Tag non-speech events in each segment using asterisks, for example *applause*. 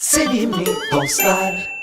Sevimli dostlar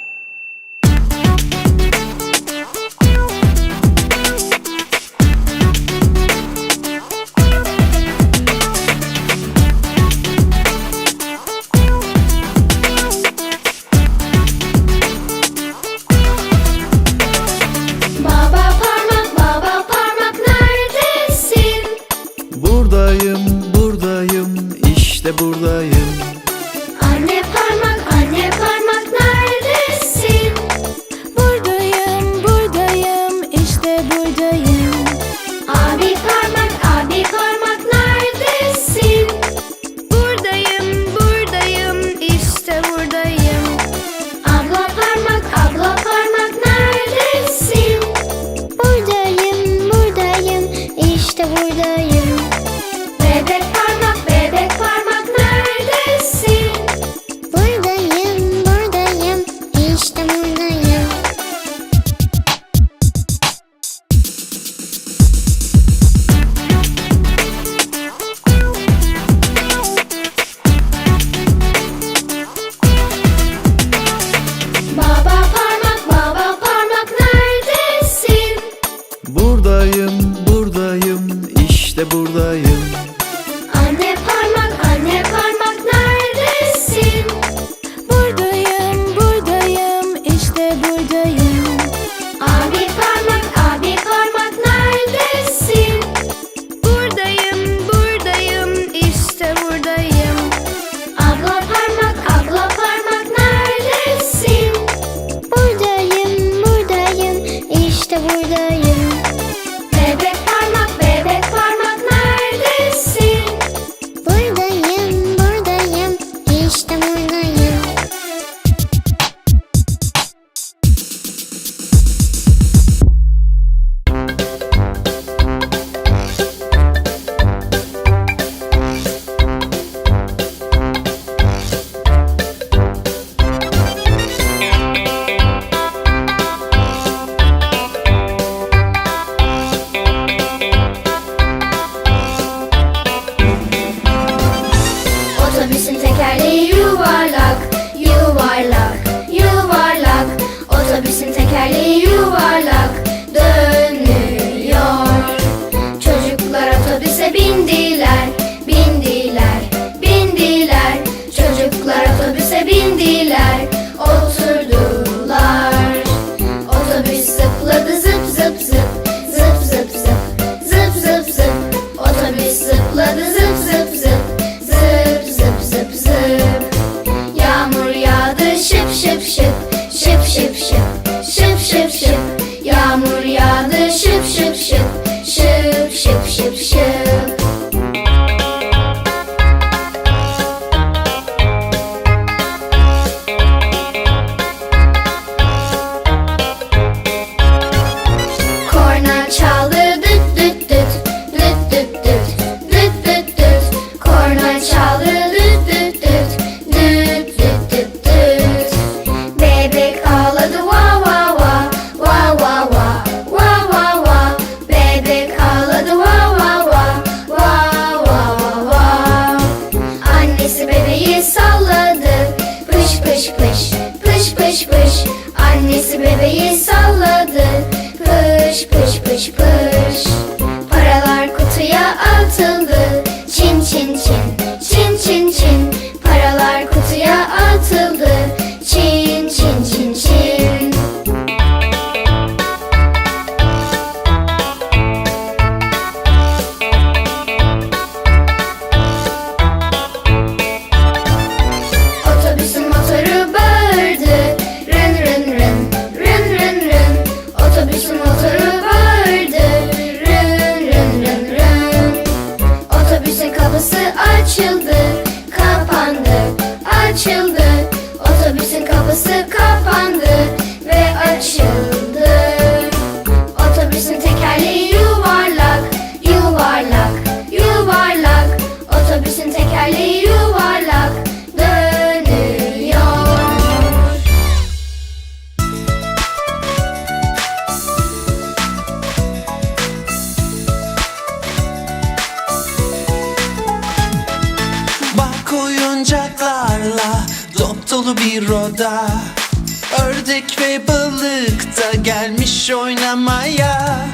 gelmiş oynamaya.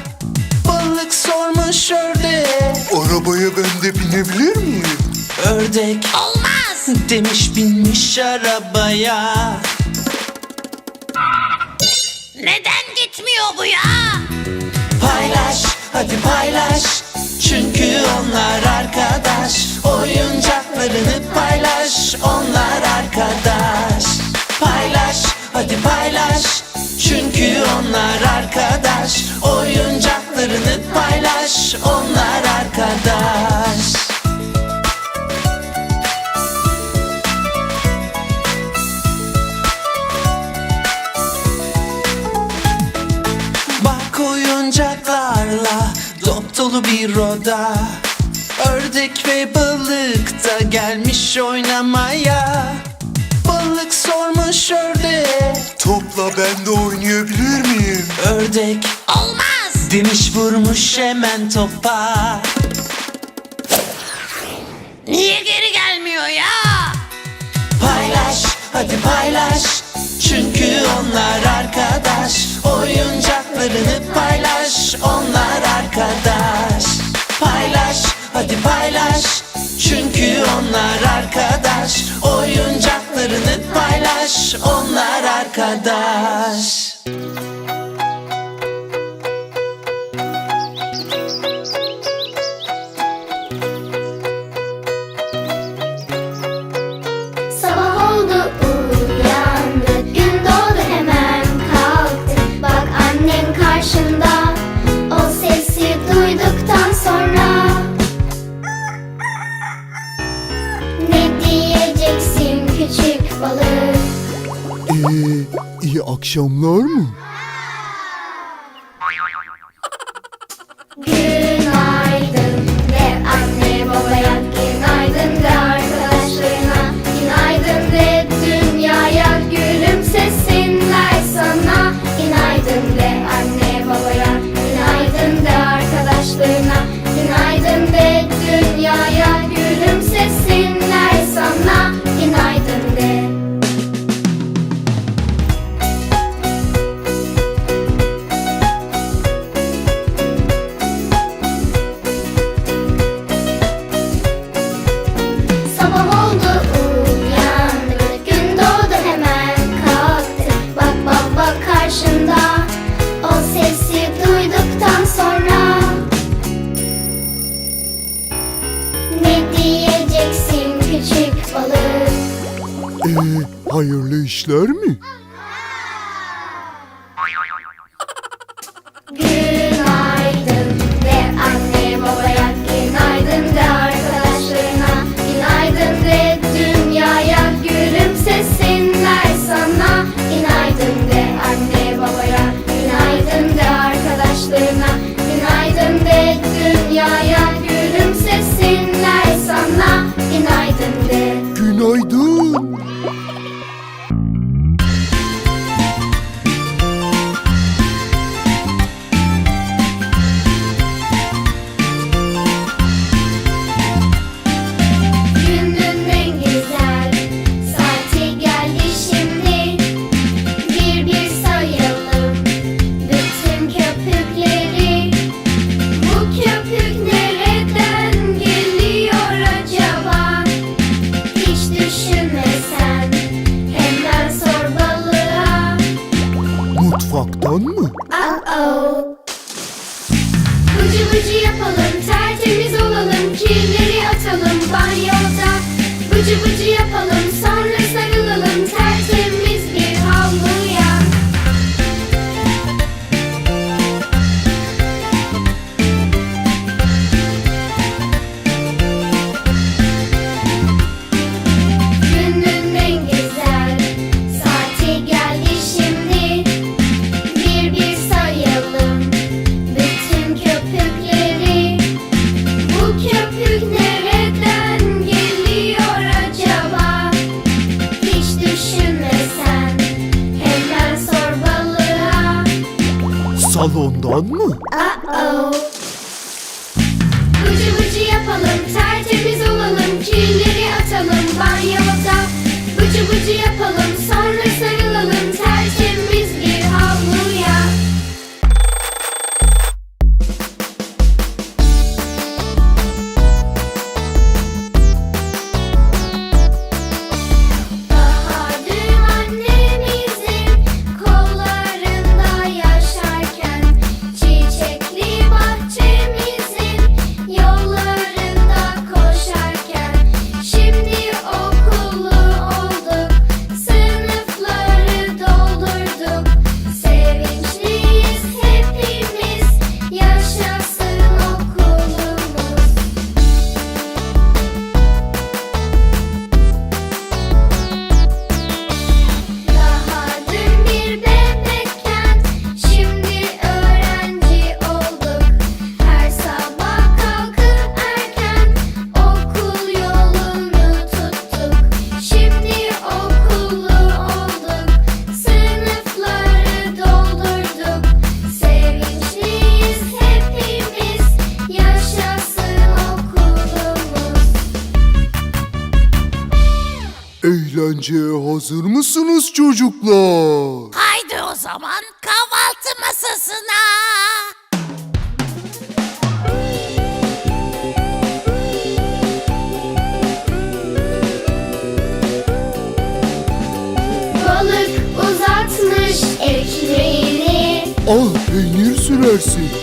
Balık sormuş ördeğe. Arabaya ben de binebilir miyim? Ördek olmaz demiş binmiş arabaya. Neden gitmiyor bu ya? Paylaş hadi paylaş. Çünkü onlar arkadaş. Oyuncaklarını paylaş Onlar arkadaş. Paylaş hadi paylaş Çünkü onlar arkadaş. Oyuncaklarını paylaş. Onlar arkadaş. Bak oyuncaklarla dop dolu bir oda. Ördek ve balık da gelmiş oynamaya Balık sormuş ördeğe Topla ben de oynayabilir miyim? Ördek Olmaz. demiş vurmuş hemen topa. Niye geri gelmiyor ya? Paylaş hadi paylaş. Çünkü onlar arkadaş. Oyuncaklarını paylaş Onlar arkadaş. Paylaş hadi paylaş. Çünkü onlar arkadaş Oyuncaklarını paylaş Onlar arkadaş akşamlar mı? Günaydın. De anne babaya Günaydın de arkadaşlarına. Günaydın de dünyaya Gülümsesinler sana. Günaydın de anne babaya hayırlı işler mi? Mutfaktan mı? Uh-oh. Bıcı bıcı yapalım, çocuklar? Haydi o zaman kahvaltı masasına. Balık uzatmış ekmeğini Al peynir sürersin.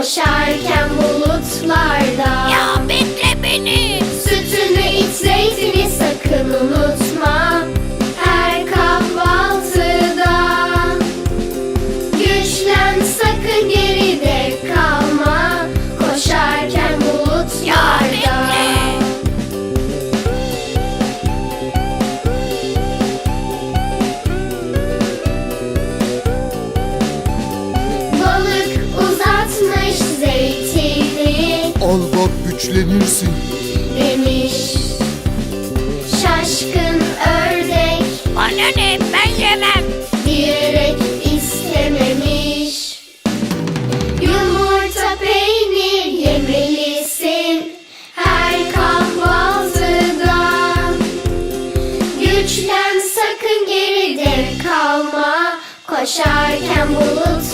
Koşarken bulutlarda Ya bekle beni. Sütünü iç zeytini sakın unutma güçlenirsin. demiş. Şaşkın ördek. Bana ne ben yemem. diyerek istememiş. Yumurta peynir yemelisin. Her kahvaltıda Güçlen sakın geride kalma. Koşarken bulutlarda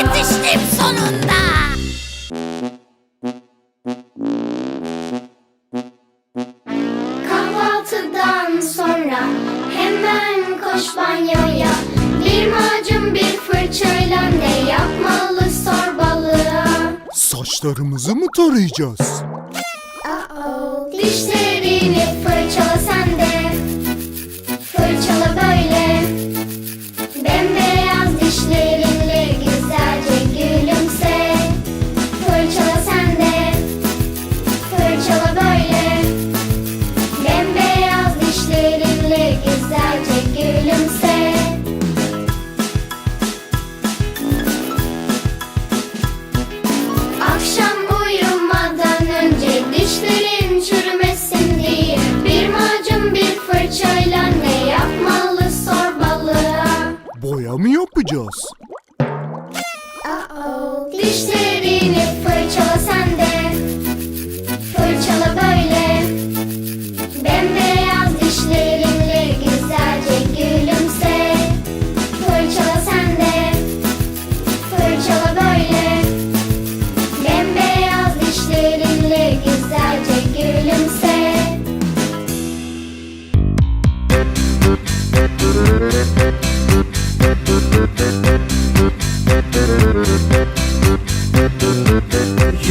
yetiştim sonunda. Kahvaltıdan sonra hemen koş banyoya Bir macun bir fırçayla ne yapmalı sor balığa Saçlarımızı mı tarayacağız? Dişlerini fırçala sen de house.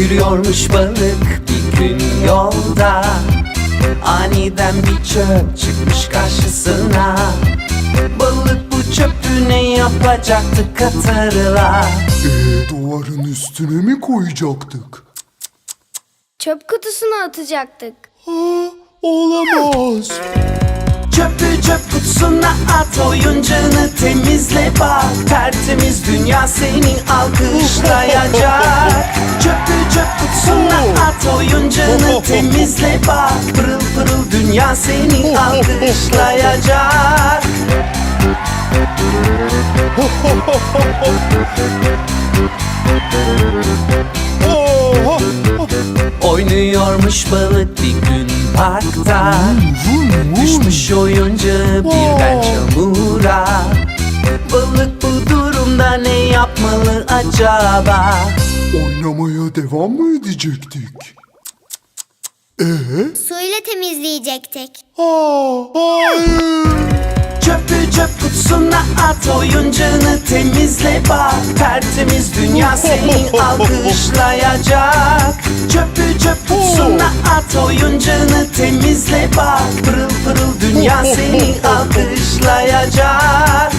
Yürüyormuş balık bir gün yolda Aniden bir çöp çıkmış karşısına Balık bu çöpü ne yapacaktı katırla Ee, duvarın üstüne mi koyacaktık? Çöp kutusuna atacaktık. Ha, olamaz. Çöpü çöp kutusuna at oyuncağını temizle bak Tertemiz dünya seni alkışlayacak *laughs* Çöpü çöp kutusuna at oyuncağını temizle bak. Pırıl pırıl dünya seni alkışlayacak. Oynuyormuş balık bir gün parkta. Düşmüş oyuncağı birden çamura. Balık bu durumda ne yapmalı acaba? Oynamaya devam mı edecektik? Ee? Suyla temizleyecektik. Aa, hayır. Çöpü çöp kutusuna at oyuncağını temizle bak Tertemiz dünya seni *laughs* alkışlayacak Çöpü çöp kutusuna at oyuncağını temizle bak Pırıl pırıl dünya seni *laughs* alkışlayacak